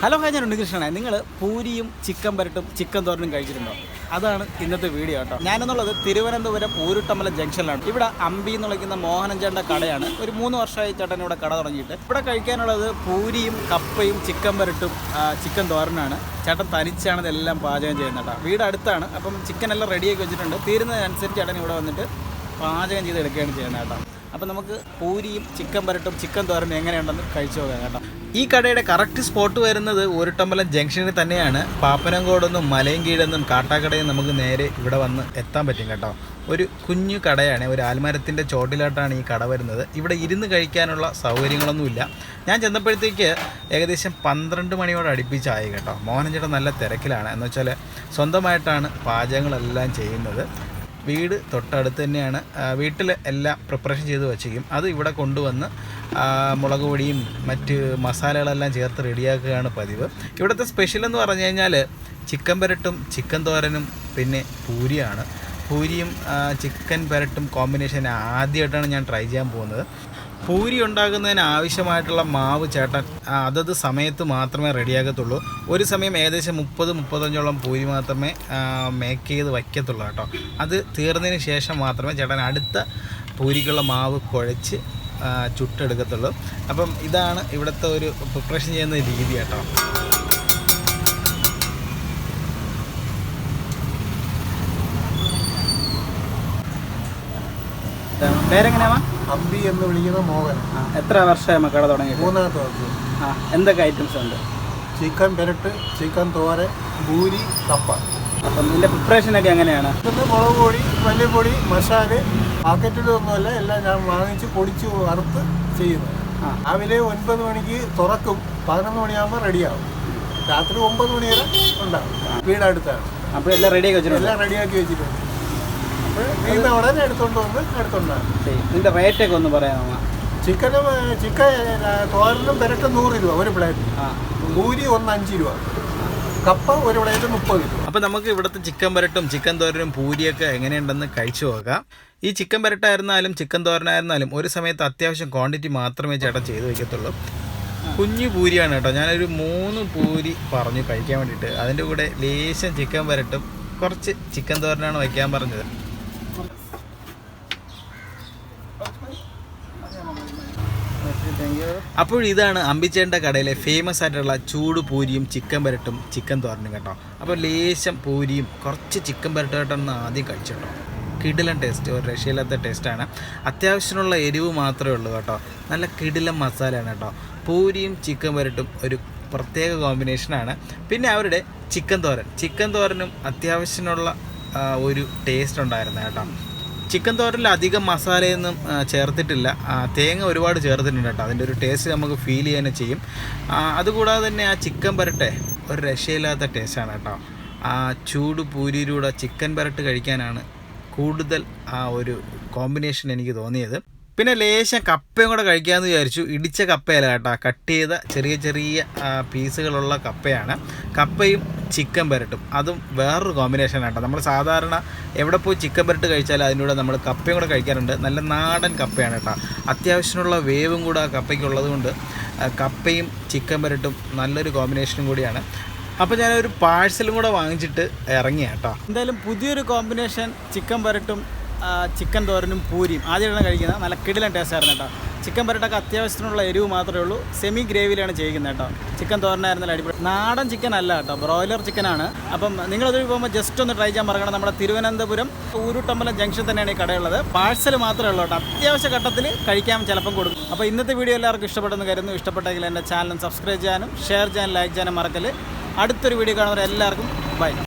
Hello hi ഞാൻ ഉണ്ണികൃഷ്ണനാണ്. നിങ്ങൾ പൂരിയും chicken പരട്ടും chicken തോരനും കഴിച്ചിട്ടുണ്ടോ? അതാണ് ഇന്നത്തെ വീഡിയോ കേട്ടോ. ഞാനെന്നുള്ളത് തിരുവനന്തപുരം ഊരുട്ടമ്പലം ജംഗ്ഷനിലാണ്. ഇവിടെ അമ്പി എന്ന് വിളിക്കുന്ന മോഹനൻ ചേട്ടന്റെ കടയാണ്. ഒരു മൂന്ന് വർഷമായി ചേട്ടൻ ഇവിടെ കട തുടങ്ങിയിട്ട്. ഇവിടെ കഴിക്കാനുള്ളത് പൂരിയും കപ്പയും ചിക്കൻ പരട്ടും ചിക്കൻ തോരനാണ്. ചേട്ടൻ തനിച്ചാണ് ഇതെല്ലാം പാചകം ചെയ്യുന്നത് കേട്ടോ. വീട് അടുത്താണ്. അപ്പം ചിക്കൻ എല്ലാം റെഡിയാക്കി വെച്ചിട്ടുണ്ട്. തീരുന്നതനുസരിച്ച് ചേട്ടൻ ഇവിടെ വന്നിട്ട് പാചകം ചെയ്ത് എടുക്കുകയാണ് ചെയ്യുന്നത് കേട്ടോ. അപ്പം നമുക്ക് പൂരിയും ചിക്കൻ പരട്ടും ചിക്കൻ തോരനും എങ്ങനെയുണ്ടെന്ന് കഴിച്ചു നോക്കാം കേട്ടോ. ഈ കടയുടെ കറക്റ്റ് സ്പോട്ട് വരുന്നത് ഊരുട്ടമ്പലം ജംഗ്ഷനിൽ തന്നെയാണ്. പാപ്പനംകോടെന്നും മലയൻകീഴെന്നും കാട്ടാക്കടയും നമുക്ക് നേരെ ഇവിടെ വന്ന് എത്താൻ പറ്റും കേട്ടോ. ഒരു കുഞ്ഞു കടയാണ് ഒരു ആൽമരത്തിന്റെ ചോട്ടിലായിട്ടാണ് ഈ കട വരുന്നത്. ഇവിടെ ഇരുന്ന് കഴിക്കാനുള്ള സൗകര്യങ്ങളൊന്നുമില്ല. ഞാൻ ചെന്നപ്പോഴത്തേക്ക് ഏകദേശം പന്ത്രണ്ട് മണിയോട് അടുപ്പിച്ചായി കേട്ടോ. മോഹനൻ നല്ല തിരക്കിലാണ്. എന്ന് വെച്ചാൽ സ്വന്തമായിട്ടാണ് പാചകങ്ങളെല്ലാം ചെയ്യുന്നത്. വീട് തൊട്ടടുത്ത് തന്നെയാണ്. വീട്ടിൽ എല്ലാം പ്രിപ്പറേഷൻ ചെയ്ത് വച്ചിരിക്കും. അത് ഇവിടെ കൊണ്ടുവന്ന് മുളക് പൊടിയും മറ്റ് മസാലകളെല്ലാം ചേർത്ത് റെഡിയാക്കുകയാണ് പതിവ്. ഇവിടുത്തെ സ്പെഷ്യൽ എന്ന് പറഞ്ഞു കഴിഞ്ഞാൽ ചിക്കൻ പെരട്ടും ചിക്കൻ തോരനും പിന്നെ പൂരിയാണ്. പൂരിയും ചിക്കൻ പെരട്ടും കോമ്പിനേഷൻ ആദ്യമായിട്ടാണ് ഞാൻ ട്രൈ ചെയ്യാൻ പോകുന്നത്. പൂരി ഉണ്ടാക്കുന്നതിന് ആവശ്യമായിട്ടുള്ള മാവ് ചേട്ടൻ അതത് സമയത്ത് മാത്രമേ റെഡിയാകത്തുള്ളൂ. ഒരു സമയം ഏകദേശം മുപ്പത് മുപ്പത്തഞ്ചോളം പൂരി മാത്രമേ മേക്ക് ചെയ്ത് വയ്ക്കത്തുള്ളൂ കേട്ടോ. അത് തീർന്നതിന് ശേഷം മാത്രമേ ചേട്ടൻ അടുത്ത പൂരിക്കുള്ള മാവ് കുഴച്ച് ചുട്ടെടുക്കത്തുള്ളൂ. അപ്പം ഇതാണ് ഇവിടുത്തെ ഒരു പ്രിപ്പറേഷൻ ചെയ്യുന്ന രീതി കേട്ടോ. പേരെങ്ങനെയാ അമ്പി എന്ന് വിളിക്കുന്ന മോഹൻ. എത്ര വർഷമായി കട തുടങ്ങി മൂന്നാമത്തെ വർഷം. ആ എന്തൊക്കെ ഐറ്റംസ് ഉണ്ട്? ചിക്കൻ പെരട്ട് ചിക്കൻ തോര ഭൂരി കപ്പ. അപ്പം ഇതിന്റെ പ്രിപ്പറേഷനൊക്കെ എങ്ങനെയാണ്? മുളക് പൊടി മല്ലിപ്പൊടി മസാല പാക്കറ്റിലൊന്നുമല്ല എല്ലാം ഞാൻ വാങ്ങിച്ച് പൊടിച്ച് വറുത്ത് ചെയ്യുന്നത്. രാവിലെ ഒൻപത് മണിക്ക് തുറക്കും. പതിനൊന്ന് മണിയാകുമ്പോൾ റെഡിയാവും രാത്രി ഒമ്പത് മണി വരെ ഉണ്ടാവും. വീടടുത്താണ്. അപ്പോൾ എല്ലാം റെഡിയാക്കി വെച്ചിട്ടുണ്ട്. എല്ലാം റെഡിയാക്കി വെച്ചിട്ടുണ്ട്. വീടിന് ഉടനെ എടുത്തോണ്ട് വന്ന് എടുത്തുണ്ടാകും ശരി. ഇതിന്റെ റേറ്റൊക്കെ ഒന്ന് പറയാമോ? ചിക്കനും ചിക്കൻ തോരനും പെരട്ടും നൂറ് രൂപ ഒരു പ്ലേറ്റ് പൂരി ഒന്ന് അഞ്ച് രൂപ. കപ്പ ഒരു പ്ലേറ്റ് മുപ്പത് രൂപ അപ്പോൾ നമുക്ക് ഇവിടുത്തെ ചിക്കൻ പരട്ടും ചിക്കൻ തോരനും പൂരിയൊക്കെ എങ്ങനെയുണ്ടെന്ന് കഴിച്ചു നോക്കാം. ഈ ചിക്കൻ പരട്ടായിരുന്നാലും ചിക്കൻ തോരനായിരുന്നാലും ഒരു സമയത്ത് അത്യാവശ്യം ക്വാണ്ടിറ്റി മാത്രമേ ചേട്ടൻ ചെയ്തു വയ്ക്കത്തുള്ളൂ കുഞ്ഞു പൂരിയാണ് കേട്ടോ. ഞാനൊരു മൂന്ന് പൂരി പറഞ്ഞു കഴിക്കാൻ വേണ്ടിയിട്ട്. അതിന്റെ കൂടെ ലേശം ചിക്കൻ പരട്ടും കുറച്ച് ചിക്കൻ തോരനാണ് വയ്ക്കാൻ പറഞ്ഞത്. അപ്പോൾ ഇതാണ് അമ്പിച്ചേന്റെ കടയിലെ ഫേമസ് ആയിട്ടുള്ള ചൂട് പൂരിയും ചിക്കൻ പരട്ടും ചിക്കൻ തോരനും കേട്ടോ. അപ്പോൾ ലേശം പൂരിയും കുറച്ച് ചിക്കൻ പരട്ടായിട്ടൊന്ന് ആദ്യം കഴിച്ചു കേട്ടോ. കിടിലൻ ടേസ്റ്റ് ഒരു രക്ഷയില്ലാത്ത ടേസ്റ്റാണ് അത്യാവശ്യത്തിനുള്ള എരിവ് മാത്രമേ ഉള്ളൂ കേട്ടോ. നല്ല കിടിലൻ മസാലയാണ് കേട്ടോ. പൂരിയും ചിക്കൻ പരട്ടും ഒരു പ്രത്യേക കോമ്പിനേഷനാണ് പിന്നെ അവരുടെ ചിക്കൻ തോരൻ. ചിക്കൻ തോരനും അത്യാവശ്യത്തിനുള്ള ഒരു ടേസ്റ്റ് ഉണ്ടായിരുന്നു കേട്ടോ. ചിക്കൻ തോരനിൽ അധികം മസാലയൊന്നും ചേർത്തിട്ടില്ല. തേങ്ങ ഒരുപാട് ചേർത്തിട്ടുണ്ട് കേട്ടോ. അതിന്റെ ഒരു ടേസ്റ്റ് നമുക്ക് ഫീൽ ചെയ്യാൻ ചെയ്യും. അതുകൂടാതെ തന്നെ ആ ചിക്കൻ പരട്ടെ ഒരു രക്ഷയില്ലാത്ത ടേസ്റ്റാണ് കേട്ടോ. ആ ചൂട് പൂരിയിലൂടെ ചിക്കൻ പരട്ട് കഴിക്കാനാണ് കൂടുതൽ ആ ഒരു കോമ്പിനേഷൻ എനിക്ക് തോന്നിയത്. പിന്നെ ലേശം കപ്പയും കൂടെ കഴിക്കാമെന്ന് വിചാരിച്ചു. ഇടിച്ച കപ്പയല്ല കേട്ടോ. കട്ട് ചെയ്ത ചെറിയ ചെറിയ പീസുകളുള്ള കപ്പയാണ്. കപ്പയും ചിക്കൻ പെരട്ടും. അതും വേറൊരു കോമ്പിനേഷൻ കേട്ടോ. നമ്മൾ സാധാരണ എവിടെ പോയി ചിക്കൻ പെരട്ട് കഴിച്ചാൽ അതിന്റെ നമ്മൾ കപ്പയും കൂടെ കഴിക്കാറുണ്ട്. നല്ല നാടൻ കപ്പയാണ് കേട്ടോ. അത്യാവശ്യത്തിനുള്ള വേവും കൂടെ ആ കപ്പയ്ക്കുള്ളത് കൊണ്ട് കപ്പയും ചിക്കൻ പെരട്ടും നല്ലൊരു കോമ്പിനേഷനും കൂടിയാണ്. അപ്പോൾ ഞാനൊരു പാഴ്സലും കൂടെ വാങ്ങിച്ചിട്ട് ഇറങ്ങിയാട്ടോ എന്തായാലും പുതിയൊരു കോമ്പിനേഷൻ ചിക്കൻ പരട്ടും ചിക്കൻ തോരനും പൂരിയും. ആദ്യമായിട്ടാണ് കഴിക്കുന്നത്. നല്ല കിടിലൻ ടേസ്റ്റ് ആയിരുന്നു കേട്ടോ. ചിക്കൻ പരട്ടൊക്കെ അത്യാവശ്യത്തിനുള്ള എരിവ് മാത്രമേ ഉള്ളൂ. സെമി ഗ്രേവിയിലാണ് ചെയ്യുന്നത് കേട്ടോ. ചിക്കൻ തോരനായിരുന്നല്ലോ അടിപൊളി. നാടൻ ചിക്കൻ അല്ല കേട്ടോ. ബ്രോയിലർ ചിക്കനാണ് അപ്പം നിങ്ങളത് പോകുമ്പോൾ ജസ്റ്റ് ഒന്ന് ട്രൈ ചെയ്യാൻ മറക്കണം നമ്മുടെ തിരുവനന്തപുരം ഊരുട്ടമ്പലം ജംഗ്ഷൻ തന്നെയാണ് ഈ കടയുള്ളത്. പാഴ്സൽ മാത്രമേ ഉള്ളൂ കേട്ടോ. അത്യാവശ്യ ഘട്ടത്തിൽ കഴിക്കാൻ ചിലപ്പം കൊടുക്കും. അപ്പോൾ ഇന്നത്തെ വീഡിയോ എല്ലാവർക്കും ഇഷ്ടപ്പെട്ടെന്ന് കരുതുന്നു. ഇഷ്ടപ്പെട്ടെങ്കിൽ എന്റെ ചാനൽ സബ്സ്ക്രൈബ് ചെയ്യാനും ഷെയർ ചെയ്യാനും ലൈക്ക് ചെയ്യാനും മറക്കൽ. അടുത്തൊരു വീഡിയോ കാണുന്നവർ എല്ലാവർക്കും ബൈ